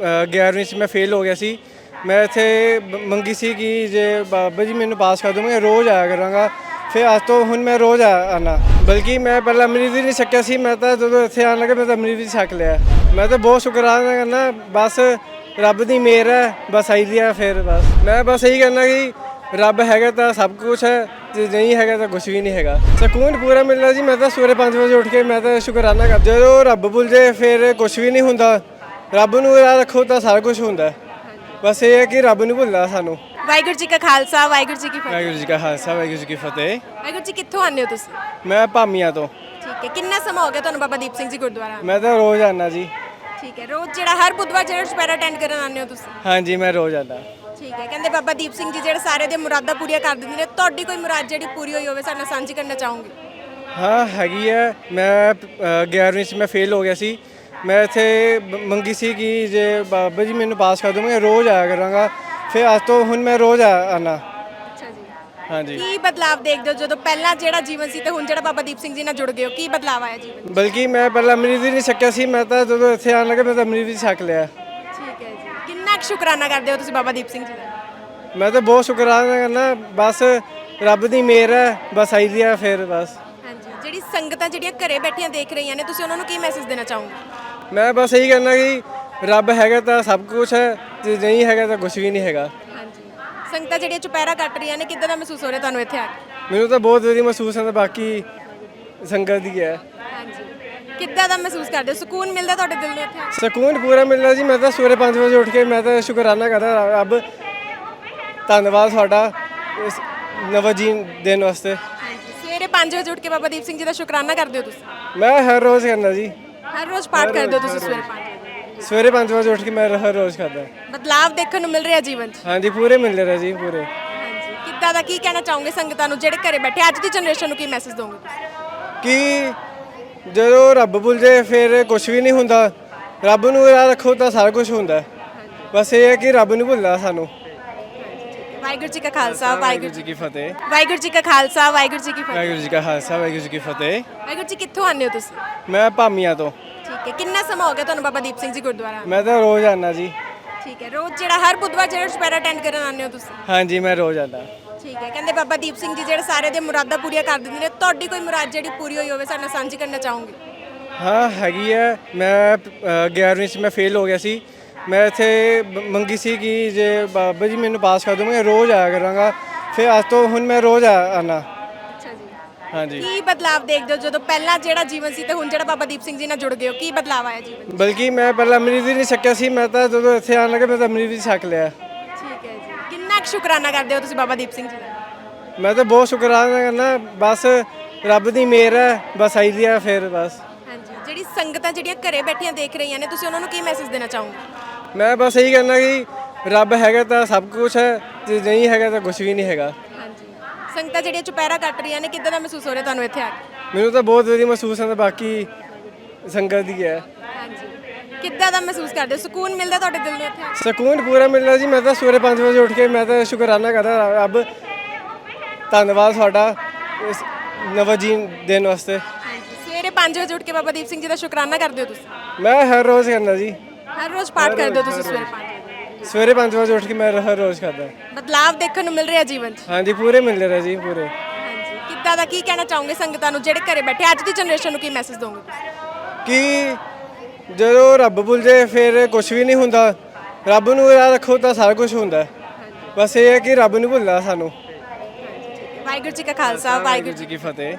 11ਵੀਂ ਚ ਮੈਂ ਫੇਲ ਹੋ ਗਿਆ ਸੀ। ਮੈਂ ਇੱਥੇ ਮੰਗੀ ਸੀ ਕਿ ਜੇ ਬਾਬਾ ਜੀ ਮੈਨੂੰ ਪਾਸ ਕਰ ਦੋ ਮੈਂ ਰੋਜ਼ ਆਇਆ ਕਰਾਂਗਾ। ਫਿਰ ਅੱਜ ਤੋਂ ਹੁਣ ਮੈਂ ਰੋਜ਼ ਆ ਆਣਾ ਬਲਕਿ ਮੈਂ ਪਹਿਲਾਂ ਅੰਮ੍ਰਿਤ ਨਹੀਂ ਛਕਿਆ ਸੀ, ਮੈਂ ਤਾਂ ਜਦੋਂ ਇੱਥੇ ਆਉਣ ਲੱਗਾ, ਮੈਂ ਤਾਂ ਅੰਮ੍ਰਿਤ ਛਕ ਲਿਆ। ਮੈਂ ਤਾਂ ਬਹੁਤ ਸ਼ੁਕਰਾਨਾ ਕਰਨਾ, ਬਸ ਰੱਬ ਦੀ ਮਿਹਰ ਹੈ, ਬਸ ਆਈ ਦੀ ਆ, ਫਿਰ ਬਸ। ਮੈਂ ਬਸ ਇਹੀ ਕਹਿਣਾ ਕਿ ਰੱਬ ਹੈਗਾ ਤਾਂ ਸਭ ਕੁਝ ਹੈ ਤੇ ਨਹੀਂ ਹੈਗਾ ਤਾਂ ਕੁਝ ਵੀ ਨਹੀਂ ਹੈਗਾ। ਸਕੂਨ ਪੂਰਾ ਮਿਲਣਾ ਜੀ, ਮੈਂ ਤਾਂ ਸਵੇਰੇ 5 ਵਜੇ ਉੱਠ ਕੇ ਮੈਂ ਤਾਂ ਸ਼ੁਕਰਾਨਾ ਕਰਦਾ। ਜਦੋਂ ਰੱਬ ਭੁੱਲ ਜੇ ਫਿਰ ਕੁਝ ਵੀ ਨਹੀਂ ਹੁੰਦਾ। ਰੱਬ ਨੂੰ ਯਾਦ ਰੱਖੋ ਤਾਂ ਸਾਰਾ ਕੁਝ ਹੁੰਦਾ ਬਸ ਇਹ ਹੈ ਕਿ ਰੱਬ ਨੂੰ ਭੁੱਲਣਾ ਸਾਨੂੰ। ਵਾਹਿਗੁਰੂ ਜੀ ਕਾ ਖਾਲਸਾ ਵਾਹਿਗੁਰੂ ਜੀ ਕੀ ਫਤਿਹ। ਵਾਹਿਗੁਰੂ ਜੀ ਕਾ ਖਾਲਸਾ ਵਾਹਿਗੁਰੂ ਜੀ ਕੀ ਫਤਿਹ। ਵਾਹਿਗੁਰੂ ਜੀ ਕਿੱਥੋਂ ਆਉਂਦੇ ਹੋ ਤੁਸੀਂ? ਮੈਂ ਭਾਮੀਆਂ ਤੋਂ। ਠੀਕ ਹੈ ਕਿੰਨਾ ਸਮਾਂ ਹੋ ਗਿਆ ਤੁਹਾਨੂੰ ਬਾਬਾ ਦੀਪ ਸਿੰਘ ਜੀ ਗੁਰਦੁਆਰਾ ਮੈਂ ਤਾਂ ਰੋਜ਼ ਆਣਾ ਜੀ। ਠੀਕ ਹੈ ਰੋਜ਼ ਜਿਹੜਾ ਹਰ ਬੁੱਧਵਾਰ ਜਿਹੜਾ ਚੁਪਹਿਰਾ ਅਟੈਂਡ ਕਰਨ ਆਉਂਦੇ ਹੋ ਤੁਸੀਂ? ਹਾਂਜੀ ਮੈਂ ਰੋਜ਼ ਆਣਾ ਠੀਕ ਹੈ ਕਹਿੰਦੇ ਬਾਬਾ ਦੀਪ ਸਿੰਘ ਜੀ ਜਿਹੜੇ ਸਾਰੇ ਦੇ ਮੁਰਾਦਾਂ ਪੂਰੀਆਂ ਕਰ ਦਿੰਦੇ ਨੇ ਤੁਹਾਡੀ ਕੋਈ ਮੁਰਾਦ ਜਿਹੜੀ ਪੂਰੀ ਹੋਈ ਹੋਵੇ ਸਾਡੇ ਨਾਲ ਸਾਂਝੀ ਕਰਨਾ ਚਾਹੋਗੇ? ਹਾਂ ਹੈਗੀ ਹੈ। ਮੈਂ ਅ, 11ਵੀਂ ਚ ਮੈਂ ਫੇਲ ਹੋ ਗਿਆ ਸੀ। ਮੈਂ ਇੱਥੇ ਬ- ਮੰਗੀ ਸੀ ਕਿ ਜੇ ਬਾਬਾ ਜੀ ਮੈਨੂੰ ਪਾਸ ਕਰ ਦੋ ਮੈਂ ਰੋਜ਼ ਆਇਆ ਕਰਾਂਗਾ। ਫਿਰ ਅੱਜ ਤੋਂ ਹੁਣ ਮੈਂ ਰੋਜ਼ ਆਣਾ ਅੱਛਾ ਜੀ। ਹਾਂਜੀ। ਕੀ ਬਦਲਾਵ ਦੇਖਦੇ ਹੋ? ਜਦੋਂ ਪਹਿਲਾਂ ਜਿਹੜਾ ਜੀਵਨ ਸੀ ਤੇ ਹੁਣ ਜਿਹੜਾ ਬਾਬਾ ਦੀਪ ਸਿੰਘ ਜੀ ਨਾਲ ਜੁੜ ਗਏ ਹੋ ਕੀ ਬਦਲਾਵ ਆਇਆ ਜੀਵਨ? ਬਲਕਿ ਮੈਂ ਪਹਿਲਾਂ ਅੰਮ੍ਰਿਤ ਵੀ ਨਹੀਂ ਛਕਿਆ ਸੀ ਮੈਂ ਤਾਂ ਜਦੋਂ ਇੱਥੇ ਆਉਣ ਲੱਗਾ ਮੈਂ ਤਾਂ ਅੰਮ੍ਰਿਤ ਵੀ ਛਕ ਲਿਆ। ਠੀਕ ਹੈ ਜੀ। ਕਿੰਨਾ ਕੁ ਸ਼ੁਕਰਾਨਾ ਕਰਦੇ ਹੋ ਤੁਸੀਂ ਬਾਬਾ ਦੀਪ ਸਿੰਘ ਜੀ ਦਾ? ਮੈਂ ਤਾਂ ਬਹੁਤ ਸ਼ੁਕਰਾਨਾ ਕਰਨਾ ਬਸ ਰੱਬ ਦੀ ਮਿਹਰ ਹੈ ਬਸ ਆਈ ਦੀ ਆ ਫਿਰ ਬਸ। ਹਾਂਜੀ। ਜਿਹੜੀ ਸੰਗਤਾਂ ਜਿਹੜੀਆਂ ਘਰੇ ਬੈਠੀਆਂ ਦੇਖ ਰਹੀਆਂ ਨੇ ਤੁਸੀਂ ਉਹਨਾਂ ਨੂੰ ਕੀ ਮੈਸੇਜ ਦੇਣਾ ਚਾਹੋਗੇ? ਮੈਂ ਬਸ ਇਹੀ ਕਹਿਣਾ ਕਿ ਰੱਬ ਹੈਗਾ ਤਾਂ ਸਭ ਕੁਝ ਹੈ ਤੇ ਨਹੀਂ ਹੈਗਾ ਤਾਂ ਕੁਝ ਵੀ ਨਹੀਂ ਹੈਗਾ। ਹਾਂਜੀ। ਸੰਗਤਾਂ ਜਿਹੜੀਆਂ ਚੁਪਹਿਰਾ ਕੱਟ ਰਹੀਆਂ ਨੇ ਕਿੱਦਾਂ ਦਾ ਮਹਿਸੂਸ ਹੋ ਰਿਹਾ ਤੁਹਾਨੂੰ ਇੱਥੇ ਆ ਕੇ? ਮੈਨੂੰ ਤਾਂ ਬਹੁਤ ਵਧੀਆ ਮਹਿਸੂਸ ਹੁੰਦਾ ਬਾਕੀ ਸੰਗਤ ਦੀ ਹੈ। ਹਾਂਜੀ। ਕਿੱਦਾਂ ਦਾ ਮਹਿਸੂਸ ਕਰਦੇ ਹੋ? ਸਕੂਨ ਮਿਲਦਾ ਤੁਹਾਡੇ ਦਿਲ ਨੂੰ ਇੱਥੇ ਆ ਕੇ? ਸਕੂਨ ਪੂਰਾ ਮਿਲਣਾ ਜੀ ਮੈਂ ਤਾਂ ਸਵੇਰੇ 5 ਵਜੇ ਉੱਠ ਕੇ ਮੈਂ ਤਾਂ ਸ਼ੁਕਰਾਨਾ ਕਰਦਾ ਰੱਬ ਧੰਨਵਾਦ ਤੁਹਾਡਾ ਇਸ ਨਵਾਂ ਜੀਣ ਦੇਣ ਵਾਸਤੇ। ਹਾਂਜੀ। ਸਵੇਰੇ 5 ਵਜੇ ਉੱਠ ਕੇ ਬਾਬਾ ਦੀਪ ਸਿੰਘ ਜੀ ਦਾ ਸ਼ੁਕਰਾਨਾ ਕਰਦੇ ਹੋ ਤੁਸੀਂ? ਮੈਂ ਹਰ ਰੋਜ਼ ਕਰਨਾ ਜੀ। ਹਰ ਰੋਜ਼ ਪਾਠ ਕਰਦੇ ਹੋ ਤੁਸੀਂ ਸਵੇਰੇ 5 ਵਜੇ ਸਵੇਰੇ 5 ਵਜੇ ਉੱਠ ਕੇ ਮੈਂ ਹਰ ਰੋਜ਼ ਕਰਦਾ ਬਦਲਾਵ ਦੇਖਣ ਨੂੰ ਮਿਲ ਰਿਹਾ ਜੀਵਨ 'ਚ? ਹਾਂਜੀ ਪੂਰੇ ਮਿਲਦੇ ਰਹੇ ਜੀ ਪੂਰੇ। ਹਾਂਜੀ। ਕਿੱਦਾਂ ਦਾ ਕੀ ਕਹਿਣਾ ਚਾਹੋਗੇ ਸੰਗਤਾਂ ਨੂੰ ਜਿਹੜੇ ਘਰੇ ਬੈਠੇ? ਅੱਜ ਦੀ ਜਨਰੇਸ਼ਨ ਨੂੰ ਕੀ ਮੈਸੇਜ ਦੋਗੇ ਕਿ ਜਦੋਂ ਰੱਬ ਭੁੱਲ ਜੇ ਫਿਰ ਕੁਝ ਵੀ ਨਹੀਂ ਹੁੰਦਾ। ਰੱਬ ਨੂੰ ਯਾਦ ਰੱਖੋ ਤਾਂ ਸਾਰਾ ਕੁਝ ਹੁੰਦਾ। ਬਸ ਇਹ ਹੈ ਕਿ ਰੱਬ ਨੂੰ ਭੁੱਲਣਾ ਸਾਨੂੰ। ਵਾਹਿਗੁਰੂ ਜੀ ਕਾ ਖਾਲਸਾ ਵਾਹਿਗੁਰੂ ਵਾਹਿਗੁਰੂ ਜੀ ਕੀ ਫਤਿਹ। ਵਾਹਿਗੁਰੂ ਜੀ ਕਾ ਖਾਲਸਾ ਵਾਹਿਗੁਰੂ ਜੀ ਕੀ ਫਤਿਹ। ਵਾਹਿਗੁਰੂ ਜੀ ਕਾ ਖਾਲਸਾ ਵਾਹਿਗੁਰੂ ਜੀ ਕੀ ਫਤਿਹ। ਵਾਹਿਗੁਰੂ ਜੀ ਕਿੱਥੋਂ ਆਉਂਦੇ ਹੋ ਤੁਸੀਂ? ਮੈਂ ਭਾਮੀਆਂ ਤੋਂ। ਹੈ ਕਿੰਨਾ ਸਮਾਂ ਹੋ ਗਿਆ ਤੁਹਾਨੂੰ ਬਾਬਾ ਦੀਪ ਸਿੰਘ ਜੀ ਗੁਰਦੁਆਰਾ? ਮੈਂ ਤਾਂ ਰੋਜ਼ ਆਣਾ ਜੀ। ਠੀਕ ਹੈ ਰੋਜ਼ ਜਿਹੜਾ ਹਰ ਬੁੱਧਵਾਰ ਜਿਹੜਾ ਚੁਪਹਿਰਾ ਅਟੈਂਡ ਕਰਨ ਆਉਂਦੇ ਹੋ ਤੁਸੀਂ? ਹਾਂਜੀ ਮੈਂ ਰੋਜ਼ ਆਣਾ ਠੀਕ ਹੈ ਕਹਿੰਦੇ ਬਾਬਾ ਦੀਪ ਸਿੰਘ ਜੀ ਜਿਹੜੇ ਸਾਰੇ ਦੇ ਮੁਰਾਦਾਂ ਪੂਰੀਆਂ ਕਰ ਦਿੰਦੇ ਨੇ ਤੁਹਾਡੀ ਕੋਈ ਮੁਰਾਦ ਜਿਹੜੀ ਪੂਰੀ ਹੋਈ ਹੋਵੇ ਸਾਡੇ ਨਾਲ ਸਾਂਝੀ ਕਰਨਾ ਚਾਹੋਗੇ? ਹਾਂ ਹੈਗੀ ਹੈ। ਮੈਂ ਅ, 11ਵੀਂ ਚ ਮੈਂ ਫੇਲ ਹੋ ਗਿਆ ਸੀ। ਮੈਂ ਇੱਥੇ ਬ- ਮੰਗੀ ਸੀ ਕਿ ਜੇ ਬਾਬਾ ਜੀ ਮੈਨੂੰ ਪਾਸ ਕਰ ਦੋ ਮੈਂ ਰੋਜ਼ ਆਇਆ ਕਰਾਂਗਾ। ਫਿਰ ਅੱਜ ਤੋਂ ਹੁਣ ਮੈਂ ਰੋਜ਼ ਜੀ ਹਾਂਜੀ। ਕੀ ਬਦਲਾਵ ਦੇਖਦੇ ਹੋ ਜਦੋਂ ਪਹਿਲਾਂ ਜਿਹੜਾ ਜੀਵਨ ਸੀ ਤੇ ਹੁਣ ਜਿਹੜਾ ਬਾਬਾ ਦੀਪ ਸਿੰਘ ਜੀ ਨਾਲ ਜੁੜ ਗਏ ਹੋ? ਕੀ ਬਦਲਾਵ ਆਇਆ ਜੀਵਨ 'ਚ? ਬਲਕਿ ਮੈਂ ਪਹਿਲਾਂ ਅੰਮ੍ਰਿਤ ਵੀ ਨਹੀਂ ਛਕਿਆ ਸੀ ਮੈਂ ਤਾਂ ਜਦੋਂ ਇੱਥੇ ਆਉਣ ਲੱਗਾ ਮੈਂ ਤਾਂ ਅੰਮ੍ਰਿਤ ਵੀ ਛਕ ਲਿਆ। ਠੀਕ ਹੈ ਜੀ। ਕਿੰਨਾ ਕੁ ਸ਼ੁਕਰਾਨਾ ਕਰਦੇ ਹੋ ਤੁਸੀਂ ਬਾਬਾ ਦੀਪ ਸਿੰਘ ਜੀ ਦਾ? ਮੈਂ ਤਾਂ ਬਹੁਤ ਸ਼ੁਕਰਾਨਾ ਕਰਨਾ ਬਸ ਰੱਬ ਦੀ ਮਿਹਰ ਹੈ ਬਸ ਆਈ ਦੀ ਆ ਫਿਰ ਬਸ। ਹਾਂਜੀ। ਜਿਹੜੀ ਸੰਗਤਾਂ ਜਿਹੜੀਆਂ ਘਰੇ ਬੈਠੀਆਂ ਦੇਖ ਰਹੀਆਂ ਨੇ ਤੁਸੀਂ ਉਹਨਾਂ ਨੂੰ ਕੀ ਮੈਸੇਜ ਦੇਣਾ ਚਾਹੋਗੇ? ਮੈਂ ਬਸ ਇਹੀ ਕਹਿਣਾ ਕਿ ਰੱਬ ਹੈਗਾ ਤਾਂ ਸਭ ਕੁਝ ਹੈ ਤੇ ਨਹੀਂ ਹੈਗਾ ਤਾਂ ਕੁਝ ਵੀ ਨਹੀਂ ਹੈਗਾ। ਸੰਗਤਾਂ ਜਿਹੜੀਆਂ ਚੁਪਹਿਰਾ ਕੱਟ ਰਹੀਆਂ ਨੇ ਕਿੱਦਾਂ ਦਾ ਮਹਿਸੂਸ ਹੋ ਰਿਹਾ ਤੁਹਾਨੂੰ ਇੱਥੇ ਆ ਕੇ? ਮੈਨੂੰ ਤਾਂ ਬਹੁਤ ਵਧੀਆ ਮਹਿਸੂਸ ਹੁੰਦਾ ਬਾਕੀ ਸੰਗਤ ਦੀ ਹੈ। ਹਾਂਜੀ। ਕਿੱਦਾਂ ਦਾ ਮਹਿਸੂਸ ਕਰਦੇ ਹੋ? ਸਕੂਨ ਮਿਲਦਾ ਤੁਹਾਡੇ ਦਿਲ ਨੂੰ ਇੱਥੇ? ਆ ਕੇ? ਸਕੂਨ ਪੂਰਾ ਮਿਲਣਾ ਜੀ ਮੈਂ ਤਾਂ ਸਵੇਰੇ 5 ਵਜੇ ਉੱਠ ਕੇ ਮੈਂ ਤਾਂ ਸ਼ੁਕਰਾਨਾ ਕਰਦਾ ਰੱਬ ਧੰਨਵਾਦ ਤੁਹਾਡਾ ਇਸ ਨਵਾਂ ਜੀਣ ਦੇਣ ਵਾਸਤੇ ਸਵੇਰੇ 5 ਵਜੇ ਉੱਠ ਕੇ ਬਾਬਾ ਦੀਪ ਸਿੰਘ ਜੀ ਦਾ ਸ਼ੁਕਰਾਨਾ ਕਰਦੇ ਹੋ ਤੁਸੀਂ? ਮੈਂ ਹਰ ਰੋਜ਼ ਕਰਦਾ ਜੀ। ਹਰ ਰੋਜ਼ ਪਾਠ ਕਰਦੇ ਹੋ ਤੁਸੀਂ ਸਵੇਰੇ 5 ਵਜੇ? ਸਵੇਰੇ 5 ਵਜੇ ਉੱਠ ਕੇ ਮੈਂ ਹਰ ਰੋਜ਼ ਕਰਦਾ ਬਦਲਾਵ ਦੇਖਣ ਨੂੰ ਮਿਲ ਰਿਹਾ ਜੀਵਨ 'ਚ? ਹਾਂਜੀ ਪੂਰੇ ਮਿਲਦੇ ਰਹੇ ਜੀ ਪੂਰੇ। ਹਾਂਜੀ। ਕਿੱਦਾਂ ਦਾ ਕੀ ਕਹਿਣਾ ਚਾਹੋਗੇ ਸੰਗਤਾਂ ਨੂੰ ਜਿਹੜੇ ਘਰੇ ਬੈਠੇ? ਅੱਜ ਦੀ ਜਨਰੇਸ਼ਨ ਨੂੰ ਕੀ ਮੈਸੇਜ ਦੋਗੇ ਕਿ ਜਦੋਂ ਰੱਬ ਭੁੱਲ ਜੇ ਫਿਰ ਕੁਝ ਵੀ ਨਹੀਂ ਹੁੰਦਾ। ਰੱਬ ਨੂੰ ਯਾਦ ਰੱਖੋ ਤਾਂ ਸਾਰਾ ਕੁਝ ਹੁੰਦਾ। ਬਸ ਇਹ ਹੈ ਕਿ ਰੱਬ ਨੂੰ ਭੁੱਲਣਾ ਸਾਨੂੰ। ਵਾਹਿਗੁਰੂ ਜੀ ਕਾ ਖਾਲਸਾ ਵਾਹਿਗੁਰੂ ਜੀ ਕੀ ਫਤਿਹ।